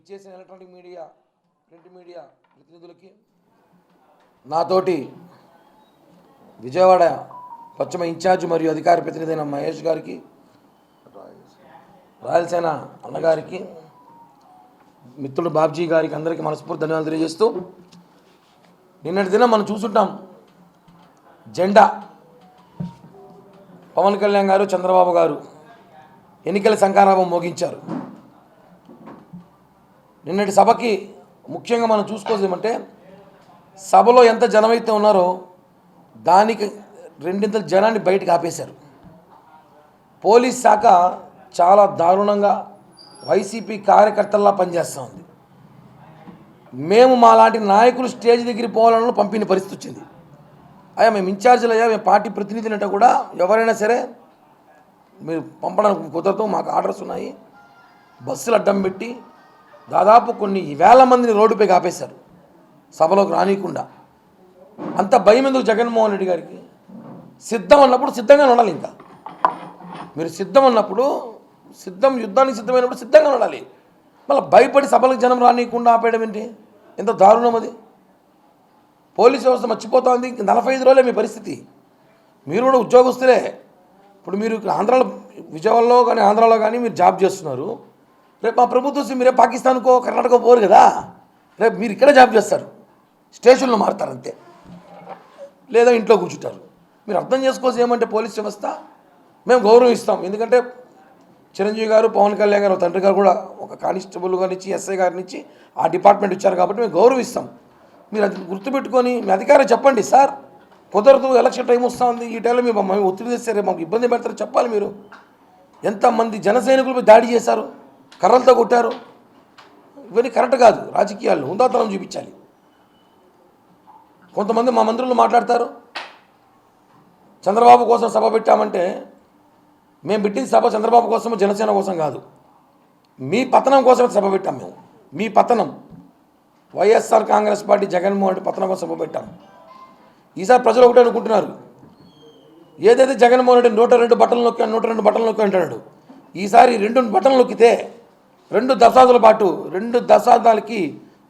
ఇచ్చేసిన electronic media print media ప్రతినిధులకి నాతోటి విజయవాడ పశ్చిమ ఇన్ఛార్జ్ మరియు అధికార ప్రతినిధి అయిన మహేష్ గారికి రాయలసేన అన్నగారికి మిత్రుడు బాబ్జీ గారికి అందరికీ మనస్ఫూర్తి ధన్యవాదాలు తెలియజేస్తూ నిన్నటి దినం మనం చూసుంటాం జెండా. పవన్ కళ్యాణ్ గారు చంద్రబాబు గారు ఎన్నికల సంకారాభం మోగించారు. నిన్నటి సభకి ముఖ్యంగా మనం చూసుకోవాల్సింది ఏమంటే సభలో ఎంత జనమైతే ఉన్నారో దానికి రెండింతల జనాన్ని బయటకు ఆపేశారు. పోలీస్ శాఖ చాలా దారుణంగా వైసీపీ కార్యకర్తల్లా పనిచేస్తూ ఉంది. మేము మా లాంటి నాయకులు స్టేజ్ దగ్గరికి పోవాలని పంపిన పరిస్థితి వచ్చింది. అయ్యా మేము ఇన్ఛార్జీలు అయ్యా మేము పార్టీ ప్రతినిధులు అంటే కూడా ఎవరైనా సరే మీరు పంపడానికి కుదరదు మాకు ఆర్డర్స్ ఉన్నాయి. బస్సులు అడ్డం పెట్టి దాదాపు కొన్ని వేల మందిని రోడ్డుపై ఆపేశారు సభలోకి రానియకుండా. అంత భయం ఎందుకు జగన్మోహన్ రెడ్డి గారికి? సిద్ధం అన్నప్పుడు సిద్ధంగా ఉండాలి ఇంకా. మీరు సిద్ధం అన్నప్పుడు సిద్ధం యుద్ధానికి సిద్ధమైనప్పుడు సిద్ధంగా ఉండాలి. మళ్ళీ భయపడి సభలకు జనం రానియకుండా ఆపేయడం ఏంటి? ఎంత దారుణం అది. పోలీస్ వ్యవస్థ మర్చిపోతోంది. ఉంది నలభై ఐదు రోజులే మీ పరిస్థితి. మీరు కూడా ఉద్యోగస్తులే. ఇప్పుడు మీరు ఇక్కడ ఆంధ్రాలో విజయవాడలో కానీ ఆంధ్రాలో కానీ మీరు జాబ్ చేస్తున్నారు. రేపు మా ప్రభుత్వం వస్తే మీరే పాకిస్తాన్కో కర్ణాటక పోరు కదా. రేపు మీరు ఇక్కడే జాబ్ చేస్తారు. స్టేషన్లో మారుతారు అంతే. లేదా ఇంట్లో కూర్చుంటారు. మీరు అర్థం చేసుకోవచ్చు ఏమంటే పోలీస్ వ్యవస్థ? మేము గౌరవిస్తాం. ఎందుకంటే చిరంజీవి గారు పవన్ కళ్యాణ్ గారు తండ్రి గారు కూడా ఒక కానిస్టేబుల్ గారినిచ్చి ఎస్ఐ గారినిచ్చి ఆ డిపార్ట్మెంట్ ఇచ్చారు కాబట్టి మేము గౌరవిస్తాం. మీరు అది గుర్తుపెట్టుకొని మీ అధికారం చెప్పండి సార్. కుదరదు ఎలక్షన్ టైం వస్తుంది. ఈ టైంలో మేము మమ్మల్ని ఒత్తిడి తెస్తే మాకు ఇబ్బంది పెడతారు. చెప్పాలి మీరు. ఎంతమంది జన సైనికులపై దాడి చేశారు? కర్రలతో కొట్టారు. ఇవన్నీ కరెక్ట్ కాదు. రాజకీయాల్లో హుందాతనం చూపించాలి. కొంతమంది మా మంత్రులు మాట్లాడతారు. చంద్రబాబు కోసం సభ పెట్టామంటే మేము పెట్టిన సభ చంద్రబాబు కోసం జనసేన కోసం కాదు. మీ పతనం కోసం సభ పెట్టాం మేము. మీ పతనం. వైఎస్ఆర్ కాంగ్రెస్ పార్టీ జగన్మోహన్ రెడ్డి పతనం కోసం సభ పెట్టాం. ఈసారి ప్రజలు ఒకటే అనుకుంటున్నారు. ఏదైతే జగన్మోహన్ రెడ్డి నూట రెండు బట్టలు నొక్కి నూట రెండు బట్టలు నొక్కి అంటాడు ఈసారి రెండు బట్టలు నొక్కితే రెండు దశాబ్దాల పాటు రెండు దశాబ్దాలకి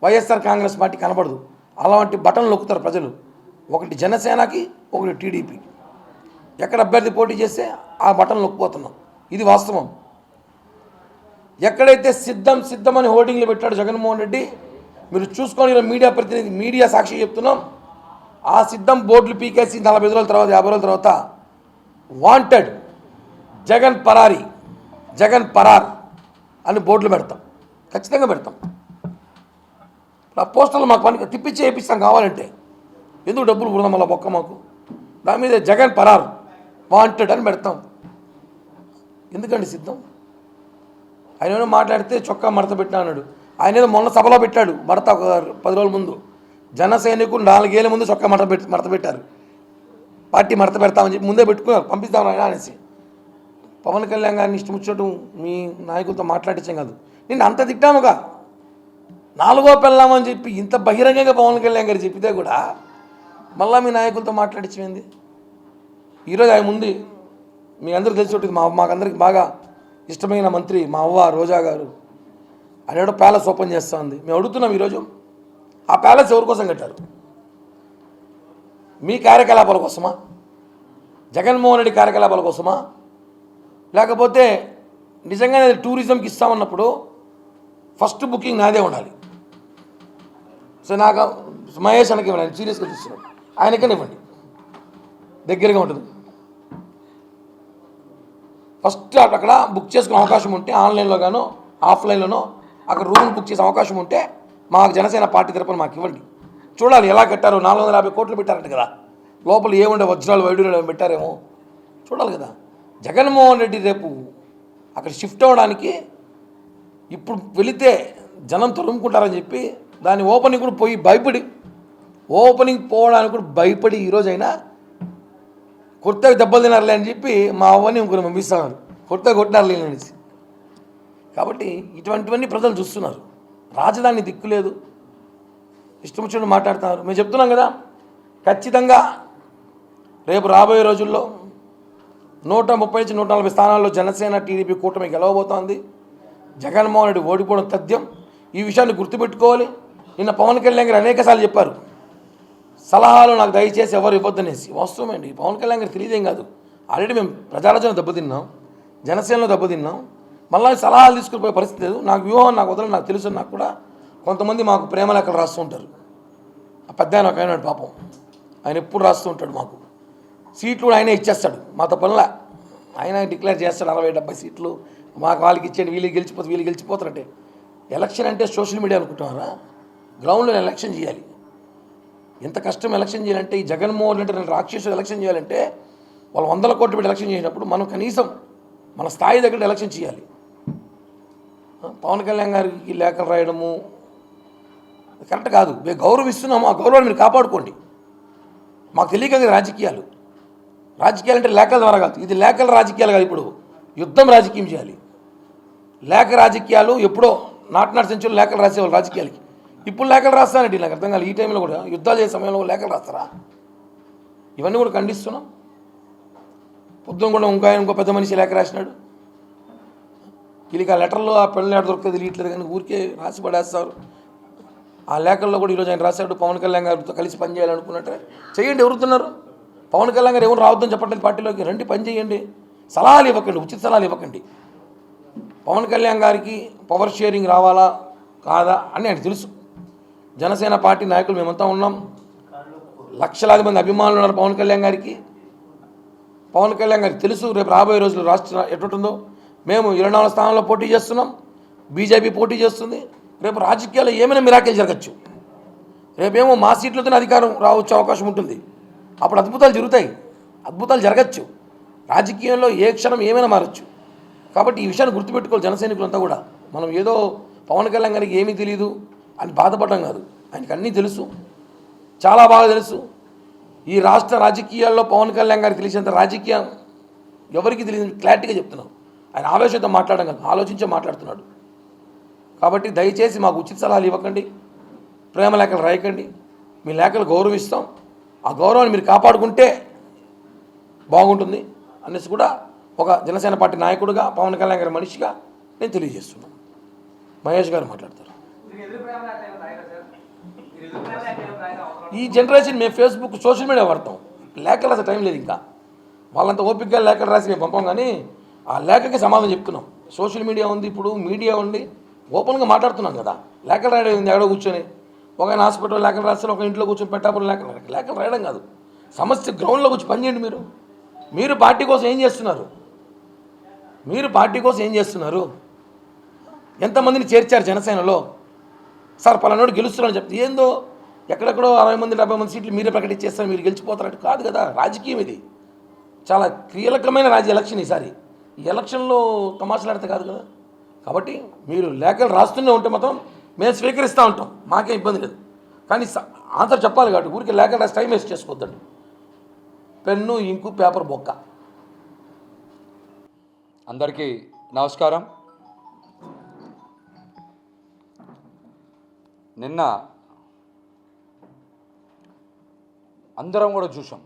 వైఎస్ఆర్ కాంగ్రెస్ పార్టీ కనబడదు. అలాంటి బటన్లు నొక్కుతారు ప్రజలు. ఒకటి జనసేనకి ఒకటి టీడీపీకి. ఎక్కడ అభ్యర్థి పోటీ చేస్తే ఆ బటన్లు నొక్కిపోతున్నాం. ఇది వాస్తవం. ఎక్కడైతే సిద్ధం సిద్ధమని హోర్డింగ్లు పెట్టాడు జగన్మోహన్ రెడ్డి మీరు చూసుకొని మీడియా ప్రతినిధి మీడియా సాక్షి చెప్తున్నాం. ఆ సిద్ధం బోర్డులు పీకేసి నలభై రోజుల తర్వాత యాభై రోజుల తర్వాత వాంటెడ్ జగన్ పరారి జగన్ పరార్. అని బోర్డులు పెడతాం. ఖచ్చితంగా పెడతాం. ఆ పోస్టర్లు మాకు పని తిప్పించి వేపిస్తాం కావాలంటే. ఎందుకు డబ్బులు పుడదాం మళ్ళీ బొక్క మాకు? దాని మీద జగన్ పరారు. వాంటెడ్ అని పెడతాం. ఎందుకండి సిద్ధం? ఆయన ఏమైనా మాట్లాడితే చొక్కా మడత పెట్టినా అన్నాడు. ఆయన ఏదో మొన్న సభలో పెట్టాడు మడత ఒక పది రోజుల ముందు. జన సైనికులు నాలుగేళ్ళ ముందు చొక్కా మడత పెట్టి మడత పెట్టారు. పార్టీ మడత పెడతామని చెప్పి ముందే పెట్టుకున్నారు పంపిస్తాం ఆయన అనేసి. పవన్ కళ్యాణ్ గారిని ఇష్టం మీ నాయకులతో మాట్లాడించాం కాదు. నేను అంత తిట్టానుగా నాలుగో పెళ్ళామని చెప్పి ఇంత బహిరంగంగా పవన్ కళ్యాణ్ గారు చెప్పితే కూడా మళ్ళా మీ నాయకులతో మాట్లాడించింది ఈరోజు ఆయన ఉంది మీ అందరూ తెలిసి మా మాకందరికి బాగా ఇష్టమైన మంత్రి మా అవ్వ రోజా గారు. ఆయన ప్యాలెస్ ఓపెన్ చేస్తూ ఉంది మేము అడుగుతున్నాం ఈరోజు. ఆ ప్యాలెస్ ఎవరి కోసం కట్టారు? మీ కార్యకలాపాల కోసమా? జగన్మోహన్ రెడ్డి కార్యకలాపాల కోసమా? లేకపోతే నిజంగానే టూరిజంకి ఇస్తామన్నప్పుడు ఫస్ట్ బుకింగ్ నాదే ఉండాలి. సో నాకు మహేష్ అనకి ఇవ్వండి సీరియస్గా చూస్తున్నాడు ఆయనకనే ఇవ్వండి. దగ్గరగా ఉంటుంది. ఫస్ట్ అక్కడ బుక్ చేసుకునే అవకాశం ఉంటే ఆన్లైన్లో గానో ఆఫ్లైన్లోనో అక్కడ రూమ్ బుక్ చేసే అవకాశం ఉంటే మాకు జనసేన పార్టీ తరపున మాకు ఇవ్వండి. చూడాలి ఎలా కట్టారు. నాలుగు వందల యాభై కోట్లు పెట్టారంట కదా. లోపల ఏముండే వజ్రాలు వైడూర్యాలు పెట్టారేమో. చూడాలి కదా. జగన్మోహన్ రెడ్డి రేపు అక్కడ షిఫ్ట్ అవ్వడానికి ఇప్పుడు వెళితే జనం తొలుముకుంటారని చెప్పి దాని ఓపెనింగ్ కూడా పోయి భయపడి ఓపెనింగ్ పోవడానికి కూడా భయపడి ఈరోజైనా కొత్తగా దెబ్బలు తినారులే అని చెప్పి మా అవ్వని ఇంకొకరు పంపిస్తున్నారు. కొత్తగా కొట్టినారులే అనేసి కాబట్టి ఇటువంటివన్నీ ప్రజలు చూస్తున్నారు. రాజధాని దిక్కు లేదు. ఇష్టం వచ్చినట్టు మాట్లాడుతున్నారు. మేము చెప్తున్నాం కదా ఖచ్చితంగా రేపు రాబోయే రోజుల్లో నూట ముప్పై నుంచి నూట నలభై స్థానాల్లో జనసేన టీడీపీ కూటమి గెలవబోతోంది. జగన్మోహన్ రెడ్డి ఓడిపోవడం తథ్యం. ఈ విషయాన్ని గుర్తుపెట్టుకోవాలి. నిన్న పవన్ కళ్యాణ్ గారు అనేకసార్లు చెప్పారు. సలహాలు నాకు దయచేసి ఎవరు ఇవ్వద్దనేసి. వాస్తవమండి పవన్ కళ్యాణ్ గారు తెలియదేం కాదు. ఆల్రెడీ మేము ప్రజారాజ్యంలో దెబ్బతిన్నాం. జనసేనలో దెబ్బతిన్నాం. మళ్ళీ సలహాలు తీసుకుపోయే పరిస్థితి లేదు. నాకు వ్యూహం నాకు వదలని నాకు తెలుసు. నాకు కూడా కొంతమంది మాకు ప్రేమ లెక్కలు రాస్తూ ఉంటారు. ఆ పెద్ద ఆయన ఒక ఆయన పాపం. ఆయన ఎప్పుడు రాస్తూ ఉంటాడు మాకు. సీట్లు కూడా ఆయనే ఇచ్చేస్తాడు. మాతో పనుల. ఆయన డిక్లేర్ చేస్తాడు అరవై డెబ్బై సీట్లు. మాకు వాళ్ళకి ఇచ్చేయండి వీళ్ళు గెలిచిపోతే వీళ్ళు గెలిచిపోతారంటే. ఎలక్షన్ అంటే సోషల్ మీడియా అనుకుంటున్నారా? గ్రౌండ్లో ఎలక్షన్ చేయాలి. ఎంత కష్టం ఎలక్షన్ చేయాలంటే ఈ జగన్మోహన్ రెడ్డి లాంటి రాక్షసులు ఎలక్షన్ చేయాలంటే వాళ్ళు వందల కోట్లు పెట్టి ఎలక్షన్ చేసినప్పుడు మనం కనీసం మన స్థాయి దగ్గర ఎలక్షన్ చేయాలి. పవన్ కళ్యాణ్ గారికి లేఖలు రాయడము కరెక్ట్ కాదు. మేము గౌరవిస్తున్నాము ఆ గౌరవాన్ని మీరు కాపాడుకోండి. మాకు తెలియక రాజకీయాలు. రాజకీయాలు అంటే లేఖల ద్వారా కాదు. ఇది లేఖల రాజకీయాలు కాదు ఇప్పుడు. యుద్ధం రాజకీయం చేయాలి. లేఖ రాజకీయాలు ఎప్పుడో నాటి నాటి సెంచురీ లేఖలు రాసేవాళ్ళు రాజకీయాలకి. ఇప్పుడు లేఖలు రాస్తానండి నాకు అర్థం కాదు ఈ టైంలో కూడా యుద్ధాలు చేసే సమయంలో లేఖలు రాస్తారా? ఇవన్నీ కూడా ఖండిస్తున్నాం. పొద్దున కూడా ఇంకా ఆయన ఇంకో పెద్ద మనిషి లేఖ రాసినాడు. వీళ్ళకి ఆ లెటర్లో ఆ పెళ్ళి లెటర్ దొరికితే తెలియట్లేదు కానీ ఊరికే రాసి పడేస్తారు. ఆ లేఖల్లో కూడా ఈరోజు ఆయన రాశాడు. పవన్ కళ్యాణ్ గారితో కలిసి పనిచేయాలనుకున్నట్టే. చేయండి ఎవరుతున్నారు పవన్ కళ్యాణ్ గారు ఎవరు రావద్దని చెప్పట్లేదు పార్టీలోకి? రండి పని చేయండి. సలహాలు ఇవ్వకండి ఉచిత సలహాలు ఇవ్వకండి. పవన్ కళ్యాణ్ గారికి పవర్ షేరింగ్ రావాలా? కాదా? అని ఆయన తెలుసు. జనసేన పార్టీ నాయకులు మేమంతా ఉన్నాం. లక్షలాది మంది అభిమానులు ఉన్నారు పవన్ కళ్యాణ్ గారికి. పవన్ కళ్యాణ్ గారికి తెలుసు రేపు రాబోయే రోజులు రాష్ట్ర ఎటుంటుందో మేము ఇరవై నాలుగు స్థానంలో పోటీ చేస్తున్నాం. బీజేపీ పోటీ చేస్తుంది. రేపు రాజకీయాల్లో ఏమైనా మిరాకేజ్ జరగచ్చు. రేపేమో మా సీట్లతోనే అధికారం రావచ్చు అవకాశం ఉంటుంది. అప్పుడు అద్భుతాలు జరుగుతాయి. అద్భుతాలు జరగచ్చు. రాజకీయంలో ఏ క్షణం ఏమైనా మారచ్చు. కాబట్టి ఈ విషయాన్ని గుర్తుపెట్టుకోవాలి జనసైనికులంతా కూడా. మనం ఏదో పవన్ కళ్యాణ్ గారికి ఏమీ తెలియదు అని బాధపడడం కాదు. ఆయనకి అన్నీ తెలుసు. చాలా బాగా తెలుసు. ఈ రాష్ట్ర రాజకీయాల్లో పవన్ కళ్యాణ్ గారికి తెలిసినంత రాజకీయం ఎవరికి తెలియదు. క్లారిటీగా చెప్తున్నాం. ఆయన ఆవేశంతో మాట్లాడడం కాదు. ఆలోచించే మాట్లాడుతున్నాడు. కాబట్టి దయచేసి మాకు ఉచిత సలహాలు ఇవ్వకండి. ప్రేమ లేఖలు రాయకండి. మీ లేఖలు గౌరవిస్తాం. ఆ గౌరవాన్ని మీరు కాపాడుకుంటే బాగుంటుంది అనేసి కూడా ఒక జనసేన పార్టీ నాయకుడిగా పవన్ కళ్యాణ్ గారి మనిషిగా నేను తెలియజేస్తున్నాను. మహేష్ గారు మాట్లాడతారు. ఈ జనరేషన్ మేము ఫేస్బుక్ సోషల్ మీడియా వాడతాం. లేఖలు అసలు టైం లేదు ఇంకా. వాళ్ళంత ఓపికగా లేఖలు రాసి మేము పంపం కానీ ఆ లేఖకి సమాధానం చెప్తున్నాం. సోషల్ మీడియా ఉంది ఇప్పుడు మీడియా ఉంది. ఓపెన్గా మాట్లాడుతున్నాం కదా. లేఖలు రాయడం ఉంది ఎక్కడో కూర్చొని. ఒక ఆయన హాస్పిటల్ లేఖలు రాస్తారు ఒక ఇంట్లో కూర్చొని పెట్టాపురం లేఖలు లేఖలు రాయడం కాదు. సమస్య గ్రౌండ్లో కూర్చొని పనిచేయండి మీరు. మీరు పార్టీ కోసం ఏం చేస్తున్నారు? మీరు పార్టీ కోసం ఏం చేస్తున్నారు? ఎంతమందిని చేర్చారు జనసేనలో? సార్ పలానాడు గెలుస్తున్నారని చెప్తే ఏందో? ఎక్కడెక్కడో అరవై మంది డెబ్బై మంది సీట్లు మీరే ప్రకటించేస్తారు మీరు గెలిచిపోతారంటే కాదు కదా. రాజకీయం ఇది. చాలా కీలకమైన రాజ్య ఎలక్షన్ ఈసారి. ఈ ఎలక్షన్లో తమాషలాడితే కాదు కదా. కాబట్టి మీరు లేఖలు రాస్తూనే ఉంటే మాత్రం మేము స్వీకరిస్తూ ఉంటాం. మాకేం ఇబ్బంది లేదు. కానీ స- ఆన్సర్ చెప్పాలి కాబట్టి ఊరికి లేక రాసి టైం వేస్ట్ చేసుకోవద్దండి. పెన్ను ఇంకు పేపర్ బొక్క. అందరికీ నమస్కారం. నిన్న అందరం కూడా చూసాం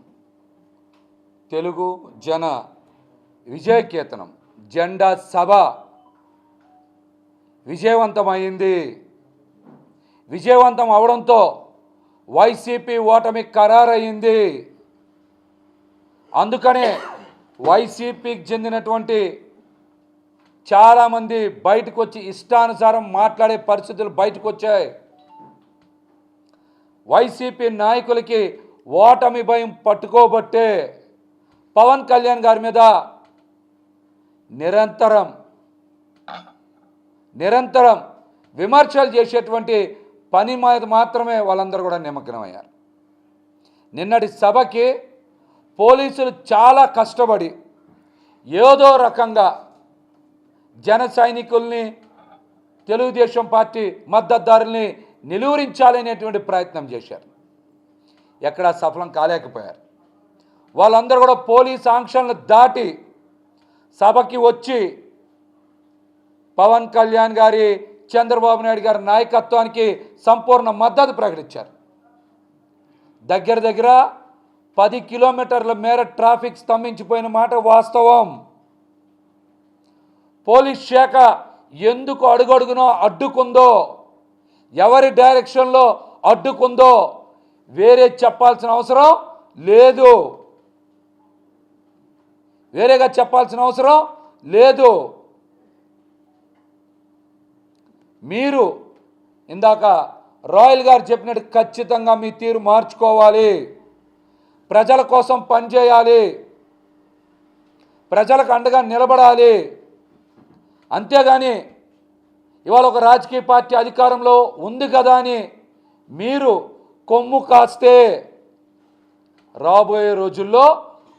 తెలుగు జన విజయకేతనం జెండా సభ విజయవంతమైంది. విజయవంతం అవడంతో వైసీపీ ఓటమి ఖరారయ్యింది. అందుకనే వైసీపీకి చెందినటువంటి చాలామంది బయటకు వచ్చి ఇష్టానుసారం మాట్లాడే పరిస్థితులు బయటకు వచ్చాయి వైసీపీ నాయకులకి ఓటమి భయం పట్టుకోబట్టే పవన్ కళ్యాణ్ గారి మీద నిరంతరం నిరంతరం విమర్శలు చేసేటువంటి పని మీద మాత్రమే వాళ్ళందరూ కూడా నిమగ్నమయ్యారు. నిన్నటి సభకి పోలీసులు చాలా కష్టపడి ఏదో రకంగా జన సైనికుల్ని తెలుగుదేశం పార్టీ మద్దతుదారుల్ని నిలువరించాలనేటువంటి ప్రయత్నం చేశారు. ఎక్కడా సఫలం కాలేకపోయారు. వాళ్ళందరూ కూడా పోలీస్ ఆంక్షలను దాటి సభకి వచ్చి పవన్ కళ్యాణ్ గారి చంద్రబాబు నాయుడు గారి నాయకత్వానికి సంపూర్ణ మద్దతు ప్రకటించారు. దగ్గర దగ్గర పది కిలోమీటర్ల మేర ట్రాఫిక్ స్తంభించిపోయిన మాట వాస్తవం. పోలీస్ శాఖ ఎందుకు అడుగడుగునో అడ్డుకుందో ఎవరి డైరెక్షన్లో అడ్డుకుందో వేరే చెప్పాల్సిన అవసరం లేదు. వేరేగా చెప్పాల్సిన అవసరం లేదు. మీరు ఇందాక రాయల్ గారు చెప్పినట్టు ఖచ్చితంగా మీ తీరు మార్చుకోవాలి. ప్రజల కోసం పనిచేయాలి ప్రజలకు అండగా నిలబడాలి. అంతేగాని ఇవాళ ఒక రాజకీయ పార్టీ అధికారంలో ఉంది కదా అని మీరు కొమ్ము కాస్తే రాబోయే రోజుల్లో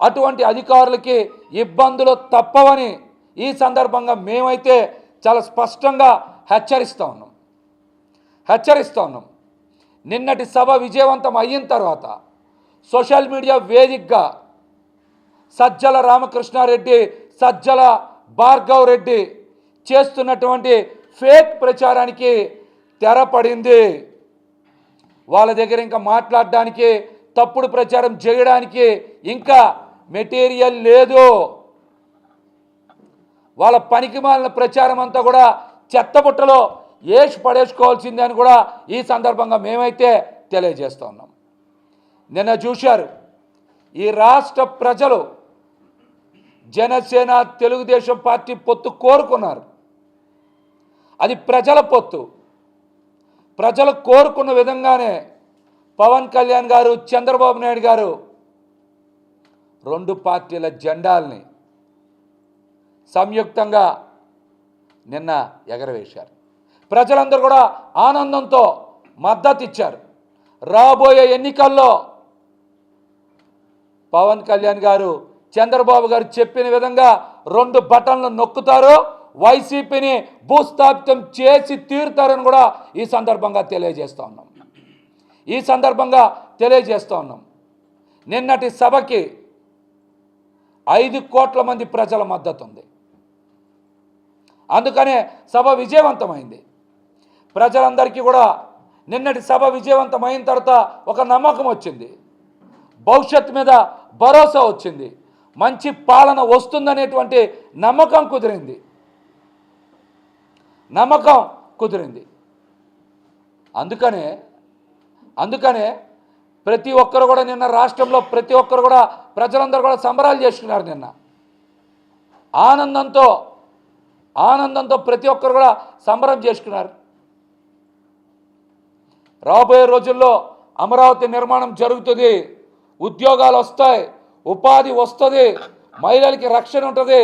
అటువంటి అధికారులకి ఇబ్బందులు తప్పవని ఈ సందర్భంగా మేమైతే చాలా స్పష్టంగా హెచ్చరిస్తూ ఉన్నాం. హెచ్చరిస్తూ ఉన్నాం. నిన్నటి సభ విజయవంతం అయిన తర్వాత సోషల్ మీడియా వేదికగా సజ్జల రామకృష్ణారెడ్డి సజ్జల భార్గవ్ రెడ్డి చేస్తున్నటువంటి ఫేక్ ప్రచారానికి తెరపడింది. వాళ్ళ దగ్గర ఇంకా మాట్లాడడానికి తప్పుడు ప్రచారం చేయడానికి ఇంకా మెటీరియల్ లేదు. వాళ్ళ పనికి మాలిన ప్రచారం అంతా కూడా చెత్తబుట్టలో ఏసి పడేసుకోవాల్సిందే అని కూడా ఈ సందర్భంగా మేమైతే తెలియజేస్తూ ఉన్నాం. నిన్న చూశారు ఈ రాష్ట్ర ప్రజలు జనసేన తెలుగుదేశం పార్టీ పొత్తు కోరుకున్నారు. అది ప్రజల పొత్తు. ప్రజలు కోరుకున్న విధంగానే పవన్ కళ్యాణ్ గారు చంద్రబాబు నాయుడు గారు రెండు పార్టీల జెండాల్ని సంయుక్తంగా నిన్న ఎగరవేశారు. ప్రజలందరూ కూడా ఆనందంతో మద్దతు ఇచ్చారు రాబోయే ఎన్నికల్లో పవన్ కళ్యాణ్ గారు చంద్రబాబు గారు చెప్పిన విధంగా రెండు బటన్లు నొక్కుతారు. వైసీపీని భూస్థాపితం చేసి తీరుతారని కూడా ఈ సందర్భంగా తెలియజేస్తూ ఉన్నాం. ఈ సందర్భంగా తెలియజేస్తూ ఉన్నాం. నిన్నటి సభకి ఐదు కోట్ల మంది ప్రజల మద్దతు ఉంది. అందుకనే సభ విజయవంతమైంది. ప్రజలందరికీ కూడా నిన్నటి సభ విజయవంతమైన తర్వాత ఒక నమ్మకం వచ్చింది. భవిష్యత్తు మీద భరోసా వచ్చింది. మంచి పాలన వస్తుందనేటువంటి నమ్మకం కుదిరింది. నమ్మకం కుదిరింది. అందుకనే అందుకనే ప్రతి ఒక్కరు కూడా నిన్న రాష్ట్రంలో ప్రతి ఒక్కరు కూడా ప్రజలందరూ కూడా సంబరాలు చేసుకున్నారు నిన్న. ఆనందంతో ఆనందంతో ప్రతి ఒక్కరు కూడా సంబరం చేసుకున్నారు. రాబోయే రోజుల్లో అమరావతి నిర్మాణం జరుగుతుంది. ఉద్యోగాలు వస్తాయి. ఉపాధి వస్తుంది. మహిళలకి రక్షణ ఉంటుంది.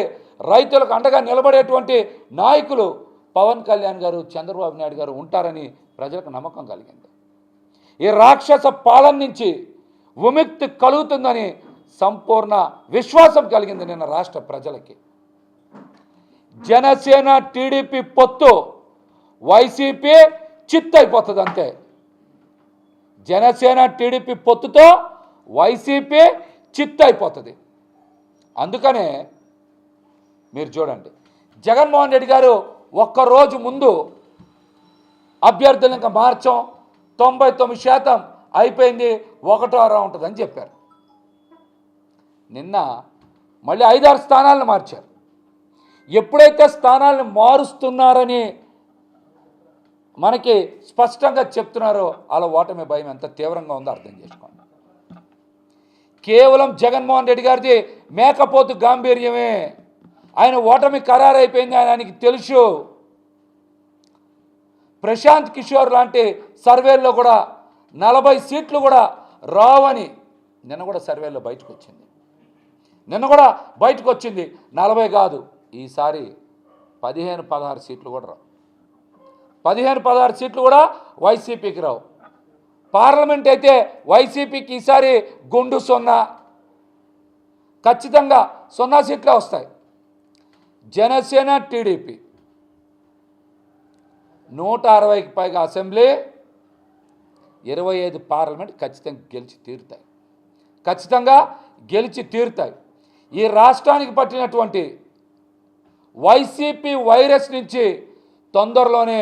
రైతులకు అండగా నిలబడేటువంటి నాయకులు పవన్ కళ్యాణ్ గారు చంద్రబాబు నాయుడు గారు ఉంటారని ప్రజలకు నమ్మకం కలిగింది. ఈ రాక్షస పాలన నుంచి విముక్తి కలుగుతుందని సంపూర్ణ విశ్వాసం కలిగింది నిన్న రాష్ట్ర ప్రజలకి. జనసేన టీడీపీ పొత్తు వైసీపీ చిత్తైపోతుంది అంతే జనసేన టీడీపీ పొత్తుతో వైసీపీ చిత్తైపోతుంది. అందుకనే మీరు చూడండి. జగన్మోహన్ రెడ్డి గారు ఒక్కరోజు ముందు అభ్యర్థులు ఇంకా మార్చం తొంభై తొమ్మిది శాతం అయిపోయింది ఒకటో రౌండ్ ఉంటుందని చెప్పారు. నిన్న మళ్ళీ ఐదారు స్థానాలను మార్చారు. ఎప్పుడైతే స్థానాలను మారుస్తున్నారని మనకి స్పష్టంగా చెప్తున్నారో అలా ఓటమి భయం ఎంత తీవ్రంగా ఉందో అర్థం చేసుకోండి. కేవలం జగన్మోహన్ రెడ్డి గారిది మేకపోతు గాంభీర్యమే. ఆయన ఓటమి ఖరారైపోయింది ఆయనకి తెలుసు. ప్రశాంత్ కిషోర్ లాంటి సర్వేల్లో కూడా నలభై సీట్లు కూడా రావని నిన్న కూడా సర్వేలో బయటకు వచ్చింది. నిన్న కూడా బయటకు వచ్చింది. నలభై కాదు. ఈసారి పదిహేను పదహారు సీట్లు కూడా రావు. పదిహేను పదహారు సీట్లు కూడా వైసీపీకి రావు. పార్లమెంట్ అయితే వైసీపీకి ఈసారి గుండు సున్నా. ఖచ్చితంగా సున్నా సీట్లే వస్తాయి. జనసేన టీడీపీ. నూట అరవైకి పైగా అసెంబ్లీ ఇరవై ఐదు పార్లమెంట్ ఖచ్చితంగా గెలిచి తీరుతాయి. ఖచ్చితంగా గెలిచి తీరుతాయి. ఈ రాష్ట్రానికి పట్టినటువంటి వైసీపీ వైరస్ నుంచి తొందరలోనే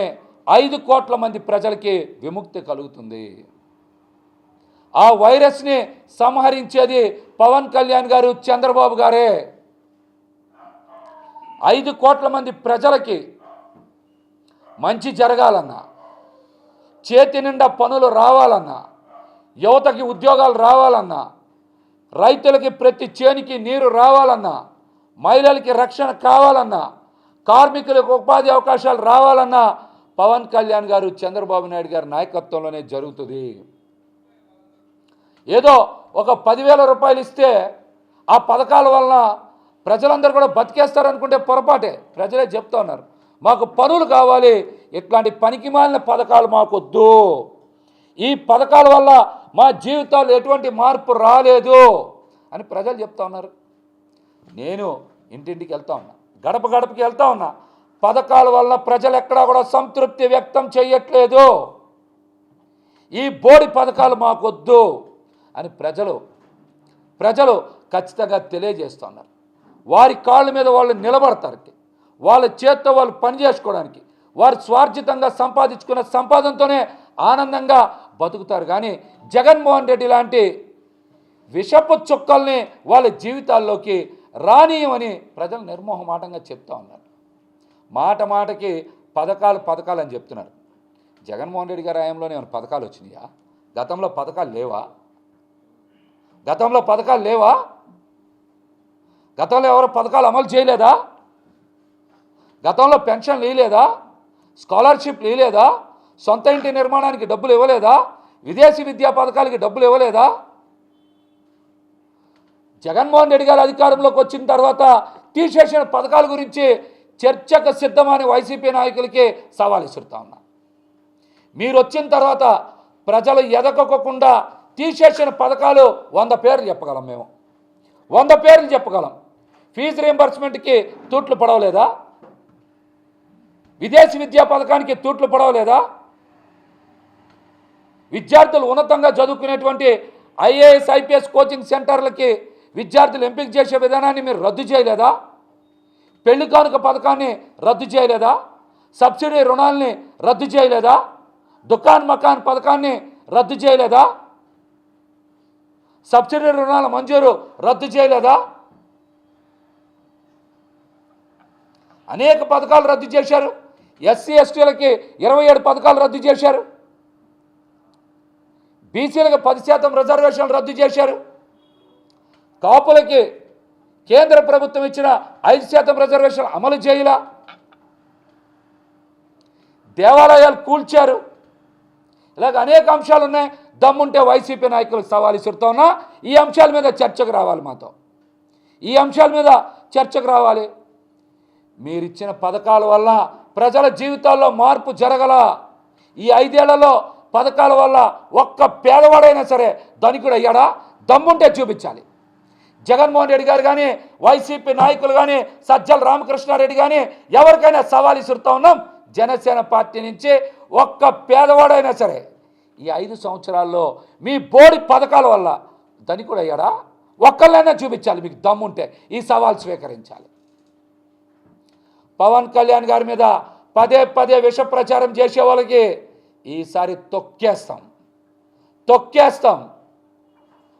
ఐదు కోట్ల మంది ప్రజలకి విముక్తి కలుగుతుంది. ఆ వైరస్ని సంహరించేది పవన్ కళ్యాణ్ గారు చంద్రబాబు గారే. ఐదు కోట్ల మంది ప్రజలకి మంచి జరగాలన్నా చేతి నిండా పనులు రావాలన్నా యువతకి ఉద్యోగాలు రావాలన్నా రైతులకి ప్రతి చేనికి నీరు రావాలన్నా మహిళలకి రక్షణ కావాలన్నా కార్మికులకు ఉపాధి అవకాశాలు రావాలన్నా పవన్ కళ్యాణ్ గారు చంద్రబాబు నాయుడు గారి నాయకత్వంలోనే జరుగుతుంది. ఏదో ఒక పదివేల రూపాయలు ఇస్తే ఆ పథకాల వలన ప్రజలందరూ కూడా బతికేస్తారనుకుంటే పొరపాటే. ప్రజలే చెప్తా ఉన్నారు మాకు పనులు కావాలి ఇట్లాంటి పనికిమాలిన పథకాలు మాకొద్దు. ఈ పథకాల వల్ల మా జీవితాలు ఎటువంటి మార్పు రాలేదు అని ప్రజలు చెప్తా ఉన్నారు. నేను ఇంటింటికి వెళ్తా ఉన్నా. గడప గడపకి వెళ్తా ఉన్నా. పథకాల వలన ప్రజలు ఎక్కడా కూడా సంతృప్తి వ్యక్తం చేయట్లేదు. ఈ బోడి పథకాలు మాకొద్దు అని ప్రజలు ప్రజలు ఖచ్చితంగా తెలియజేస్తున్నారు వారి కాళ్ళ మీద వాళ్ళు నిలబడతారు వాళ్ళ చేత్తో వాళ్ళు పని చేసుకోవడానికి వారు స్వార్జితంగా సంపాదించుకున్న సంపాదనతోనే ఆనందంగా బతుకుతారు. కానీ జగన్మోహన్ రెడ్డి లాంటి విషపు చుక్కల్ని వాళ్ళ జీవితాల్లోకి రానీయమని ప్రజలు నిర్మోహమాటంగా చెప్తా ఉన్నారు. మాట మాటకి పథకాలు పథకాలు అని చెప్తున్నారు. జగన్మోహన్ రెడ్డి గారి హయాంలోనే ఏమైనా పథకాలు వచ్చినాయా? గతంలో పథకాలు లేవా? గతంలో పథకాలు లేవా? గతంలో ఎవరు పథకాలు అమలు చేయలేదా? గతంలో పెన్షన్లు ఇవ్వలేదా స్కాలర్షిప్లు ఇవ్వలేదా సొంత ఇంటి నిర్మాణానికి డబ్బులు ఇవ్వలేదా? విదేశీ విద్యా పథకాలకి డబ్బులు ఇవ్వలేదా? జగన్మోహన్ రెడ్డి గారు అధికారంలోకి వచ్చిన తర్వాత తీసేసిన పథకాల గురించి చర్చకు సిద్ధమని వైసీపీ నాయకులకి సవాల్ ఇస్తుతా ఉన్నా. మీరు వచ్చిన తర్వాత ప్రజలు ఎదగకుండా తీసేసిన పథకాలు వంద పేర్లు చెప్పగలం మేము. వంద పేర్లు చెప్పగలం. ఫీజు రీంబర్స్మెంట్కి తూట్లు పడవలేదా? విదేశీ విద్యా పథకానికి తూట్లు పడవలేదా? విద్యార్థులు ఉన్నతంగా చదువుకునేటువంటి ఐఏఎస్ ఐపీఎస్ కోచింగ్ సెంటర్లకి విద్యార్థులు ఎంపిక చేసే విధానాన్ని మీరు రద్దు చేయలేదా? పెళ్ళి కానుక పథకాన్ని రద్దు చేయలేదా? సబ్సిడీ రుణాల్ని రద్దు చేయలేదా? దుకాన్ మకాన్ పథకాన్ని రద్దు చేయలేదా? సబ్సిడీ రుణాల మంజూరు రద్దు చేయలేదా? అనేక పథకాలు రద్దు చేశారు. ఎస్సీ ఎస్టీలకి ఇరవై ఏడు పథకాలు రద్దు చేశారు. బీసీలకు పది శాతం రిజర్వేషన్లు రద్దు చేశారు. కాపులకి కేంద్ర ప్రభుత్వం ఇచ్చిన ఐదు శాతం రిజర్వేషన్ అమలు చేయలా. దేవాలయాలు కూల్చారు. ఇలాగ అనేక అంశాలు ఉన్నాయి. దమ్ముంటే వైసీపీ నాయకులకు సవాల్ ఇసురుతా ఉన్నా ఈ అంశాల మీద చర్చకు రావాలి మాతో. ఈ అంశాల మీద చర్చకు రావాలి. మీరిచ్చిన పథకాల వల్ల ప్రజల జీవితాల్లో మార్పు జరగల. ఈ ఐదేళ్ళలో పథకాల వల్ల ఒక్క పేదవాడైనా సరే ధనికుడు అయ్యాడా దమ్ముంటే చూపించాలి. జగన్మోహన్ రెడ్డి గారు కానీ వైసీపీ నాయకులు కానీ సజ్జల రామకృష్ణారెడ్డి కానీ ఎవరికైనా సవాల్ ఇసురుతా ఉన్నాం. జనసేన పార్టీ నుంచి ఒక్క పేదవాడైనా సరే ఈ ఐదు సంవత్సరాల్లో మీ బోడి పథకాల వల్ల ధనికుడు అయ్యాడా? ఒక్కళ్ళైనా చూపించాలి మీకు దమ్ముంటే ఈ సవాల్ స్వీకరించాలి. పవన్ కళ్యాణ్ గారి మీద పదే పదే విష ప్రచారం చేసే వాళ్ళకి ఈసారి తొక్కేస్తాం. తొక్కేస్తాం.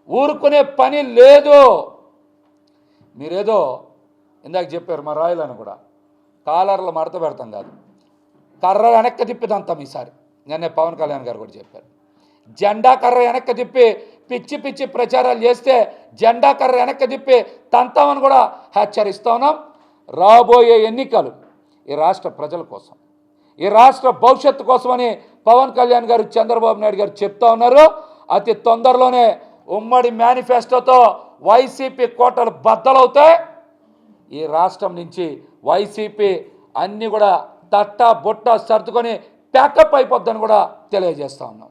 ఊరుకునే పని లేదు. మీరేదో ఇందాక చెప్పారు మా రాయలను కూడా. కాలర్లు మడత పెడతాం కాదు. కర్ర వెనక్కి తిప్పిదంతాం ఈసారి. నిన్నే పవన్ కళ్యాణ్ గారు కూడా చెప్పారు. జెండా కర్ర వెనక్కి తిప్పి పిచ్చి పిచ్చి ప్రచారాలు చేస్తే జెండా కర్ర వెనక్కి తిప్పి తంతామని కూడా హెచ్చరిస్తా ఉన్నాం. రాబోయే ఎన్నికలు ఈ రాష్ట్ర ప్రజల కోసం. ఈ రాష్ట్ర భవిష్యత్తు కోసమని పవన్ కళ్యాణ్ గారు చంద్రబాబు నాయుడు గారు చెప్తా ఉన్నారు. అతి తొందరలోనే ఉమ్మడి మేనిఫెస్టోతో వైసీపీ కోటలు బద్దలవుతాయి ఈ రాష్ట్రం నుంచి వైసీపీ అన్నీ కూడా తట్ట బుట్ట సర్దుకొని ప్యాకప్ అయిపోద్దని కూడా తెలియజేస్తా ఉన్నాం.